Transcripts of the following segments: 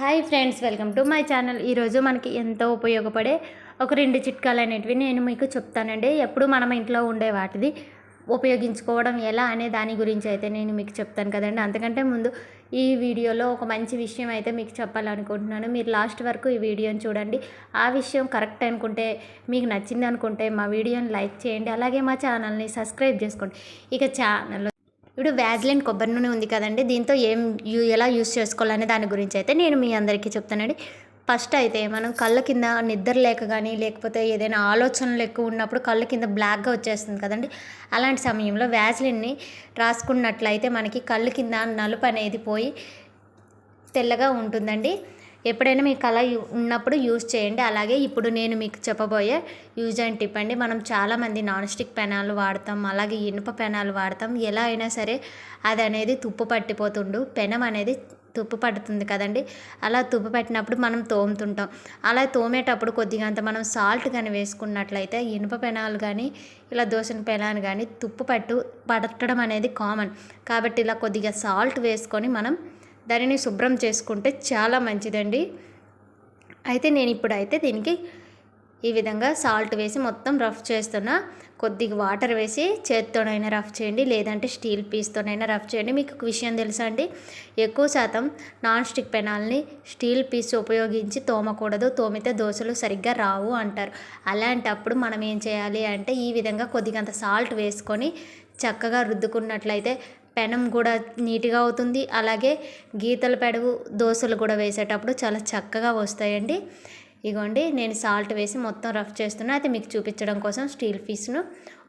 Hi friends welcome to my channel ఈరోజు మనకి ఎంతో ఉపయోగపడే ఒక రెండు చిట్కాలు అనేటివి నేను మీకు చెప్తానండి. ఎప్పుడు మనం ఇంట్లో ఉండే వాటిది ఉపయోగించుకోవడం ఎలా అనే దాని గురించి అయితే నేను మీకు చెప్తాను కదండి. అంతకంటే ముందు ఈ వీడియోలో ఒక మంచి విషయం అయితే మీకు చెప్పాలనుకుంటున్నాను. మీరు లాస్ట్ వరకు ఈ వీడియోని చూడండి. ఆ విషయం కరెక్ట్ అనుకుంటే మీకు నచ్చింది అనుకుంటే మా వీడియోని లైక్ చేయండి. అలాగే మా ఛానల్ని సబ్స్క్రైబ్ చేసుకోండి. ఇక ఛానల్ ఇప్పుడు వ్యాజ్లిన్ కొబ్బరి నూనె ఉంది కదండి దీంతో ఏం యూ ఎలా యూస్ చేసుకోవాలనే దాని గురించి అయితే నేను మీ అందరికీ చెప్తానండి. ఫస్ట్ అయితే మనం కళ్ళ కింద నిద్ర లేక కానీ లేకపోతే ఏదైనా ఆలోచనలు ఎక్కువ ఉన్నప్పుడు కళ్ళ కింద బ్లాక్గా వచ్చేస్తుంది కదండి. అలాంటి సమయంలో వ్యాజ్లిన్ని రాసుకున్నట్లయితే మనకి కళ్ళ కింద నలుపు అనేది పోయి తెల్లగా ఉంటుందండి. ఎప్పుడైనా మీకు కళ ఉన్నప్పుడు యూజ్ చేయండి. అలాగే ఇప్పుడు నేను మీకు చెప్పబోయే యూజ్ అండ్ టిప్ అండి. మనం చాలామంది నాన్ స్టిక్ పెనాలు వాడతాం అలాగే ఇనుప పెనాలు వాడతాం. ఎలా అయినా సరే అది అనేది తుప్పు పట్టిపోతుండు. పెనం అనేది తుప్పు పడుతుంది కదండి. అలా తుప్పు పెట్టినప్పుడు మనం తోముతుంటాం. అలా తోమేటప్పుడు కొద్దిగా అంత మనం సాల్ట్ కానీ వేసుకున్నట్లయితే ఇనుప పెనాలు కానీ ఇలా దోసిన పెనాలు కానీ తుప్పు పట్టు పట్టడం అనేది కామన్. కాబట్టి ఇలా కొద్దిగా సాల్ట్ వేసుకొని మనం దానిని శుభ్రం చేసుకుంటే చాలా మంచిదండి. అయితే నేను ఇప్పుడైతే దీనికి ఈ విధంగా సాల్ట్ వేసి మొత్తం రఫ్ చేస్తున్నా. కొద్దిగా వాటర్ వేసి చేత్తోనైనా రఫ్ చేయండి లేదంటే స్టీల్ పీస్తోనైనా రఫ్ చేయండి. మీకు ఒక విషయం తెలుసా అండి? ఎక్కువ శాతం నాన్ స్టిక్ పెనాల్ని స్టీల్ పీస్ ఉపయోగించి తోమకూడదు తోమితే దోశలు సరిగ్గా రావు అంటారు. అలాంటప్పుడు మనం ఏం చేయాలి అంటే ఈ విధంగా కొద్దిగంత సాల్ట్ వేసుకొని చక్కగా రుద్దుకున్నట్లయితే పెనం కూడా నీట్గా అవుతుంది. అలాగే గీతలు పెడవు దోశలు కూడా వేసేటప్పుడు చాలా చక్కగా వస్తాయండి. ఇగోండి నేను సాల్ట్ వేసి మొత్తం రఫ్ చేస్తున్నా. అయితే మీకు చూపించడం కోసం స్టీల్ పీస్ను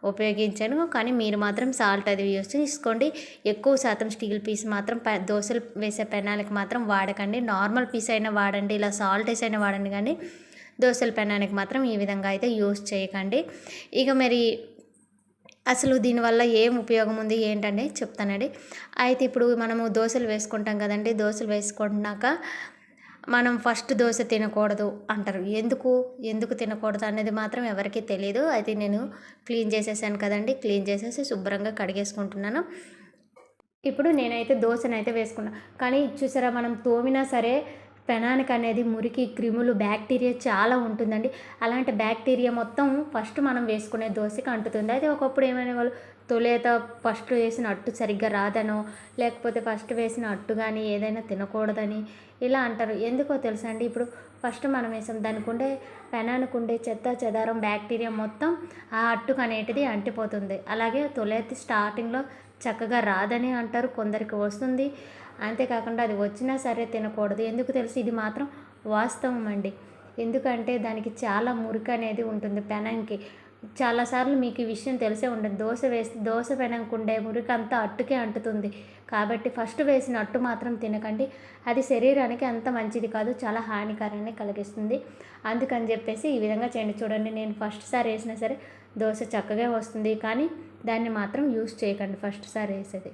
ఉపయోగించాను. కానీ మీరు మాత్రం సాల్ట్ అది యూస్ చేసుకోండి ఎక్కువ శాతం స్టీల్ పీస్ మాత్రం దోశలు వేసే పెనానికి మాత్రం వాడకండి. నార్మల్ పీస్ అయినా వాడండి ఇలా సాల్ట్ వేసి అయినా వాడండి కానీ దోశల పెనానికి మాత్రం ఈ విధంగా అయితే యూజ్ చేయకండి. ఇక మరి అసలు దీనివల్ల ఏం ఉపయోగం ఉంది ఏంటండి చెప్తానండి. అయితే ఇప్పుడు మనము దోశలు వేసుకుంటాం కదండి దోశలు వేసుకున్నాక మనం ఫస్ట్ దోశ తినకూడదు అంటారు. ఎందుకు? ఎందుకు తినకూడదు అనేది మాత్రం ఎవరికీ తెలియదు అయితే నేను క్లీన్ చేసేసాను కదండి క్లీన్ చేసేసి శుభ్రంగా కడిగేసుకుంటున్నాను. ఇప్పుడు నేనైతే దోశనైతే వేసుకున్నా. కానీ చూసారా మనం తోమినా సరే పెనానిక్ అనేది మురికి క్రిములు బ్యాక్టీరియా చాలా ఉంటుందండి. అలాంటి బ్యాక్టీరియా మొత్తం ఫస్ట్ మనం వేసుకునే దోశకి అంటుతుంది. అయితే ఒకప్పుడు ఏమైనా వాళ్ళు తొలేత ఫస్ట్ వేసిన అట్టు సరిగ్గా రాదనో లేకపోతే ఫస్ట్ వేసిన అట్టు కానీ ఏదైనా తినకూడదని ఇలా అంటారు. ఎందుకో తెలుసా అండి? ఇప్పుడు ఫస్ట్ మనం వేసాం దానికి ఉండే పెనానికి ఉండే చెత్త చెదారం బ్యాక్టీరియా మొత్తం ఆ అట్టుకు అనేటిది అంటిపోతుంది. అలాగే తొలేతి స్టార్టింగ్లో చక్కగా రాదని అంటారు. కొందరికి వస్తుంది. అంతేకాకుండా అది వచ్చినా సరే తినకూడదు. ఎందుకు తెలుసు? ఇది మాత్రం వాస్తవం అండి. ఎందుకంటే దానికి చాలా మురికి అనేది ఉంటుంది పెనంకి. చాలాసార్లు మీకు ఈ విషయం తెలిసే ఉండదు దోశ వేస్తే దోశ పెనంకుండే మురికి అంతా అట్టుకే అంటుతుంది. కాబట్టి ఫస్ట్ వేసిన అట్టు మాత్రం తినకండి. అది శరీరానికి అంత మంచిది కాదు చాలా హానికరాన్ని కలిగిస్తుంది. అందుకని చెప్పేసి ఈ విధంగా చేయండి. చూడండి నేను ఫస్ట్ సారి వేసినా సరే దోశ చక్కగా వస్తుంది. కానీ దాన్ని మాత్రం యూస్ చేయకండి ఫస్ట్ సారి వేసేది.